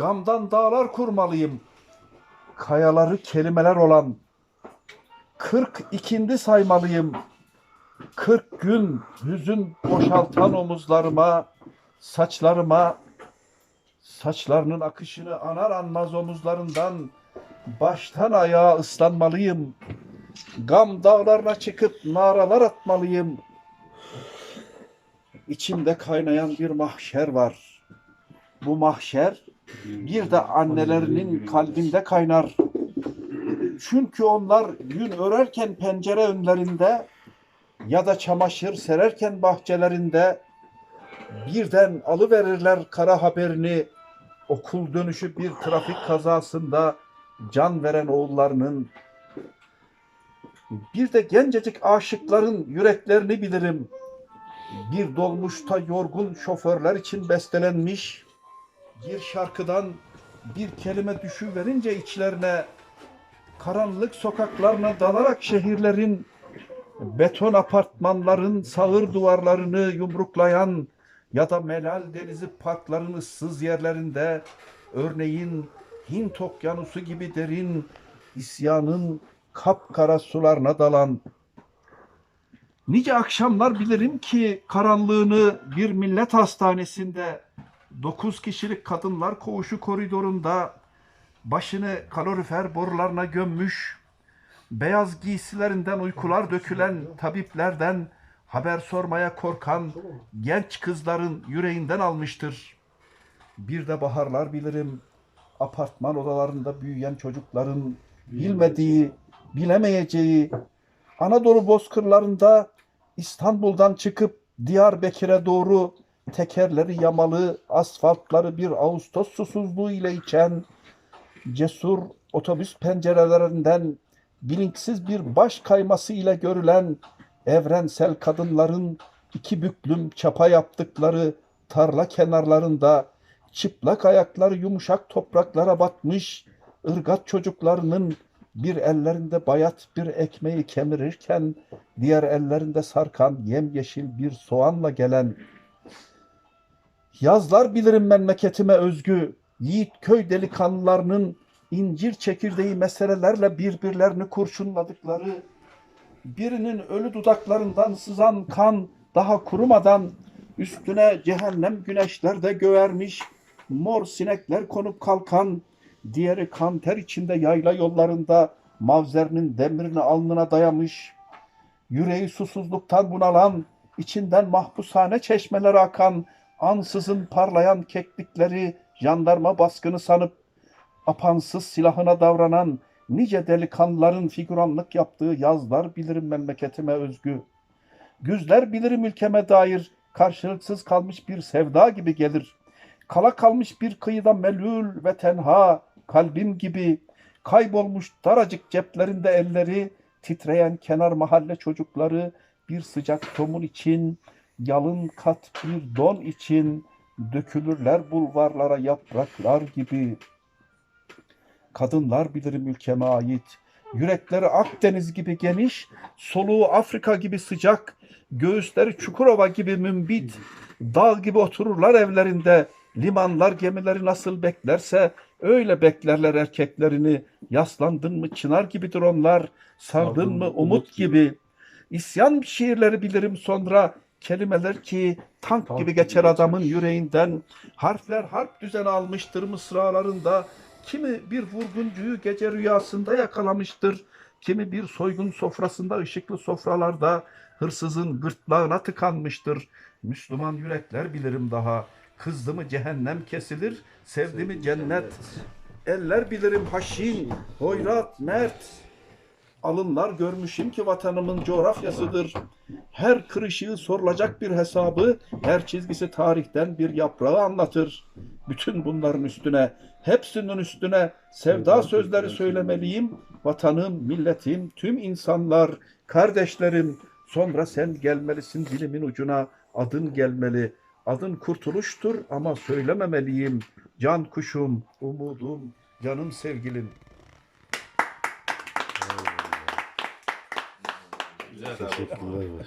Gamdan dağlar kurmalıyım. Kayaları kelimeler olan kırk ikindi saymalıyım. Kırk gün hüzün boşaltan omuzlarıma, saçlarıma, saçlarının akışını anar anmaz omuzlarından baştan ayağa ıslanmalıyım. Gam dağlarına çıkıp naralar atmalıyım. İçimde kaynayan bir mahşer var. Bu mahşer bir de annelerinin kalbinde kaynar. Çünkü onlar gün örerken pencere önlerinde ya da çamaşır sererken bahçelerinde birden alıverirler kara haberini okul dönüşü bir trafik kazasında can veren oğullarının bir de gencecik aşıkların yüreklerini bilirim. Bir dolmuşta yorgun şoförler için bestelenmiş bir şarkıdan bir kelime düşüverince içlerine karanlık sokaklarına dalarak şehirlerin beton apartmanların sağır duvarlarını yumruklayan ya da Melal Denizi parkların ıssız yerlerinde örneğin Hint okyanusu gibi derin isyanın kapkara sularına dalan. Nice akşamlar bilirim ki karanlığını bir millet hastanesinde dokuz kişilik kadınlar koğuşu koridorunda başını kalorifer borularına gömmüş, beyaz giysilerinden uykular dökülen tabiplerden haber sormaya korkan genç kızların yüreğinden almıştır. Bir de baharlar bilirim, apartman odalarında büyüyen çocukların bilmediği, bilemeyeceği, Anadolu bozkırlarında İstanbul'dan çıkıp Diyarbakır'a doğru tekerleri yamalı asfaltları bir Ağustos susuzluğu ile içen cesur otobüs pencerelerinden bilinçsiz bir baş kayması ile görülen evrensel kadınların iki büklüm çapa yaptıkları tarla kenarlarında çıplak ayakları yumuşak topraklara batmış ırgat çocuklarının bir ellerinde bayat bir ekmeği kemirirken diğer ellerinde sarkan yemyeşil bir soğanla gelen yazlar bilirim memleketime özgü. Yiğit köy delikanlılarının incir çekirdeği meselelerle birbirlerini kurşunladıkları birinin ölü dudaklarından sızan kan daha kurumadan üstüne cehennem güneşler de gövermiş mor sinekler konup kalkan diğeri kan ter içinde yayla yollarında mavzerinin demirini alnına dayamış yüreği susuzluktan bunalan içinden mahpushane çeşmeler akan ansızın parlayan keklikleri jandarma baskını sanıp apansız silahına davranan nice delikanlıların figüranlık yaptığı yazlar bilirim memleketime özgü. Güzler bilirim ülkeme dair karşılıksız kalmış bir sevda gibi gelir. Kala kalmış bir kıyıda melül ve tenha kalbim gibi kaybolmuş daracık ceplerinde elleri titreyen kenar mahalle çocukları bir sıcak tomun için yalın kat bir don için dökülürler bulvarlara yapraklar gibi. Kadınlar bilirim ülkeme ait. Yürekleri Akdeniz gibi geniş, soluğu Afrika gibi sıcak, göğüsleri Çukurova gibi mümbit, dağ gibi otururlar evlerinde. Limanlar gemileri nasıl beklerse öyle beklerler erkeklerini. Yaslandın mı çınar gibidir onlar, sardın mı umut gibi. İsyan şiirleri bilirim sonra kelimeler ki tank gibi geçer adamın yüreğinden. Harfler harp düzeni almıştır mısralarında. Kimi bir vurguncuyu gece rüyasında yakalamıştır. Kimi bir soygun sofrasında ışıklı sofralarda hırsızın gırtlağına tıkanmıştır. Müslüman yürekler bilirim daha. Kızdı mı cehennem kesilir, sevdi mi cennet. Eller bilirim haşin, hoyrat, mert. Alınlar görmüşüm ki vatanımın coğrafyasıdır. Her kırışığı sorulacak bir hesabı, her çizgisi tarihten bir yaprağı anlatır. Bütün bunların üstüne, hepsinin üstüne sevda sözleri söylemeliyim. Vatanım, milletim, tüm insanlar, kardeşlerim, sonra sen gelmelisin dilimin ucuna, adın gelmeli. Adın kurtuluştur ama söylememeliyim. Can kuşum, umudum, canım sevgilim. Abi. Teşekkürler.